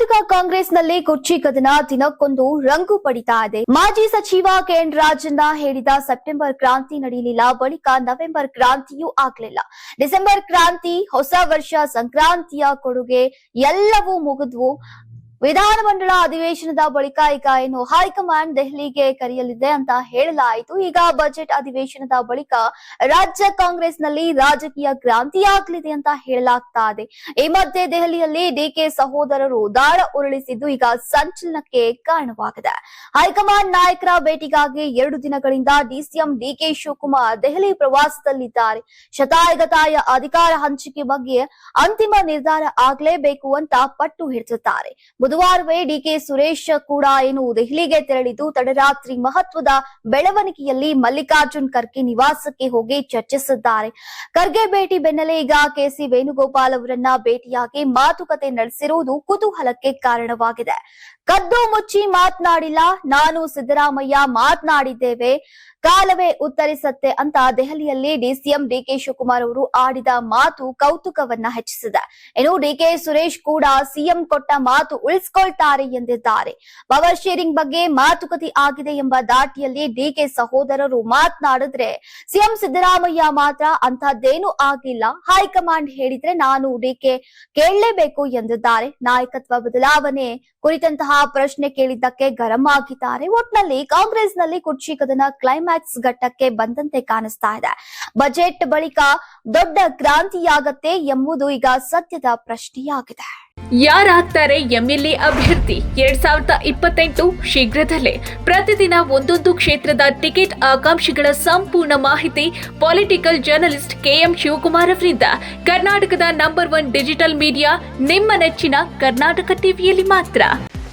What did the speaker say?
ಕರ್ನಾಟಕ ಕಾಂಗ್ರೆಸ್ನಲ್ಲಿ ಕುರ್ಚಿ ಕದನ ದಿನಕ್ಕೊಂದು ರಂಗು ಪಡಿತಾ ಇದೆ. ಮಾಜಿ ಸಚಿವ ಕೆಎನ್ ರಾಜಣ್ಣ ಹೇಳಿದ ಸೆಪ್ಟೆಂಬರ್ ಕ್ರಾಂತಿ ನಡೆಯಲಿಲ್ಲ, ಬಳಿಕ ನವೆಂಬರ್ ಕ್ರಾಂತಿಯೂ ಆಗ್ಲಿಲ್ಲ. ಡಿಸೆಂಬರ್ ಕ್ರಾಂತಿ, ಹೊಸ ವರ್ಷ ಸಂಕ್ರಾಂತಿಯ ಕೊಡುಗೆ ಎಲ್ಲವೂ ಮುಗಿದ್ವು. ವಿಧಾನಮಂಡಲ ಅಧಿವೇಶನದ ಬಳಿಕ ಈಗ ಏನು ಹೈಕಮಾಂಡ್ ದೆಹಲಿಗೆ ಕರೆಯಲಿದೆ ಅಂತ ಹೇಳಲಾಯಿತು. ಈಗ ಬಜೆಟ್ ಅಧಿವೇಶನದ ಬಳಿಕ ರಾಜ್ಯ ಕಾಂಗ್ರೆಸ್ನಲ್ಲಿ ರಾಜಕೀಯ ಕ್ರಾಂತಿ ಕ್ರಾಂತಿಯಾಗಲಿದೆ ಅಂತ ಹೇಳಲಾಗ್ತಾ ಇದೆ. ಈ ಮಧ್ಯೆ ದೆಹಲಿಯಲ್ಲಿ ಡಿಕೆ ಸಹೋದರರು ದಾಳ ಉರುಳಿಸಿದ್ದು ಈಗ ಸಂಚಲನಕ್ಕೆ ಕಾರಣವಾಗಿದೆ. ಹೈಕಮಾಂಡ್ ನಾಯಕರ ಭೇಟಿಗಾಗಿ ಎರಡು ದಿನಗಳಿಂದ ಡಿಸಿಎಂ ಡಿಕೆ ಶಿವಕುಮಾರ್ ದೆಹಲಿ ಪ್ರವಾಸದಲ್ಲಿದ್ದಾರೆ. ಶತಾಯಗತಾಯ ಅಧಿಕಾರ ಹಂಚಿಕೆ ಬಗ್ಗೆ ಅಂತಿಮ ನಿರ್ಧಾರ ಆಗಲೇಬೇಕು ಅಂತ ಪಟ್ಟು ಹಿಡಿದಿದ್ದಾರೆ. ಬುಧವಾರವೇ ಡಿಕೆ ಸುರೇಶ್ ಕೂಡ ಏನು ದೆಹಲಿಗೆ ತೆರಳಿದ್ದು, ತಡರಾತ್ರಿ ಮಹತ್ವದ ಬೆಳವಣಿಗೆಯಲ್ಲಿ ಮಲ್ಲಿಕಾರ್ಜುನ್ ಖರ್ಗೆ ನಿವಾಸಕ್ಕೆ ಹೋಗಿ ಚರ್ಚಿಸಿದ್ದಾರೆ. ಖರ್ಗೆ ಭೇಟಿ ಬೆನ್ನಲ್ಲೇ ಈಗ ಕೆಸಿ ವೇಣುಗೋಪಾಲ್ ಅವರನ್ನ ಭೇಟಿಯಾಗಿ ಮಾತುಕತೆ ನಡೆಸಿರುವುದು ಕುತೂಹಲಕ್ಕೆ ಕಾರಣವಾಗಿದೆ. ಕದ್ದು ಮುಚ್ಚಿ ಮಾತನಾಡಿಲ್ಲ, ನಾನು ಸಿದ್ದರಾಮಯ್ಯ ಮಾತನಾಡಿದ್ದೇವೆ. ಕಾಲವೇ ಉತ್ತರಿಸತ್ತೆ ಅಂತ ದೆಹಲಿಯಲ್ಲಿ ಡಿಸಿಎಂ ಡಿಕೆ ಶಿವಕುಮಾರ್ ಅವರು ಆಡಿದ ಮಾತು ಕೌತುಕವನ್ನ ಹೆಚ್ಚಿಸಿದೆ. ಇನ್ನು ಡಿಕೆ ಸುರೇಶ್ ಕೂಡ ಸಿಎಂ ಕೊಟ್ಟ ಮಾತು ಉಳಿಸ್ಕೊಳ್ತಾರೆ ಎಂದಿದ್ದಾರೆ. ಪವರ್ ಶೇರಿಂಗ್ ಬಗ್ಗೆ ಮಾತುಕತೆ ಆಗಿದೆ ಎಂಬ ದಾಟಿಯಲ್ಲಿ ಡಿಕೆ ಸಹೋದರರು ಮಾತನಾಡಿದ್ರೆ ಸಿಎಂ ಸಿದ್ದರಾಮಯ್ಯ ಮಾತ್ರ ಅಂತಹದ್ದೇನೂ ಆಗಿಲ್ಲ. ಹೈಕಮಾಂಡ್ ಹೇಳಿದ್ರೆ ನಾನು ಡಿಕೆ ಕೇಳಲೇಬೇಕು ಎಂದಿದ್ದಾರೆ. ನಾಯಕತ್ವ ಬದಲಾವಣೆ ಕುರಿತಂತಹ ಪ್ರಶ್ನೆ ಕೇಳಿದ್ದಕ್ಕೆ ಗರಂ ಆಗಿದ್ದಾರೆ. ಒಟ್ನಲ್ಲಿ ಕಾಂಗ್ರೆಸ್ನಲ್ಲಿ ಕುರ್ಚಿ ಕದನ ಕ್ಲೈಮ್ಯಾಕ್ಸ್ ಘಟ್ಟಕ್ಕೆ ಬಂದಂತೆ ಕಾಣಿಸ್ತಾ ಇದೆ. ಬಜೆಟ್ ಬಳಿಕ ದೊಡ್ಡ ಕ್ರಾಂತಿಯಾಗತ್ತೆ ಎಂಬುದು ಈಗ ಸದ್ಯದ ಪ್ರಶ್ನೆಯಾಗಿದೆ. ಯಾರಾಗ್ತಾರೆ ಎಂಎಲ್ಎ ಅಭ್ಯರ್ಥಿ? ಎರಡ್ ಸಾವಿರದ ಇಪ್ಪತ್ತೆಂಟು ಶೀಘ್ರದಲ್ಲೇ. ಪ್ರತಿದಿನ ಒಂದೊಂದು ಕ್ಷೇತ್ರದ ಟಿಕೆಟ್ ಆಕಾಂಕ್ಷಿಗಳ ಸಂಪೂರ್ಣ ಮಾಹಿತಿ ಪೊಲಿಟಿಕಲ್ ಜರ್ನಲಿಸ್ಟ್ ಕೆಎಂ ಶಿವಕುಮಾರ್ ಅವರಿಂದ. ಕರ್ನಾಟಕದ ನಂಬರ್ ಒನ್ ಡಿಜಿಟಲ್ ಮೀಡಿಯಾ ನಿಮ್ಮ ನೆಚ್ಚಿನ ಕರ್ನಾಟಕ ಟಿವಿಯಲ್ಲಿ ಮಾತ್ರ.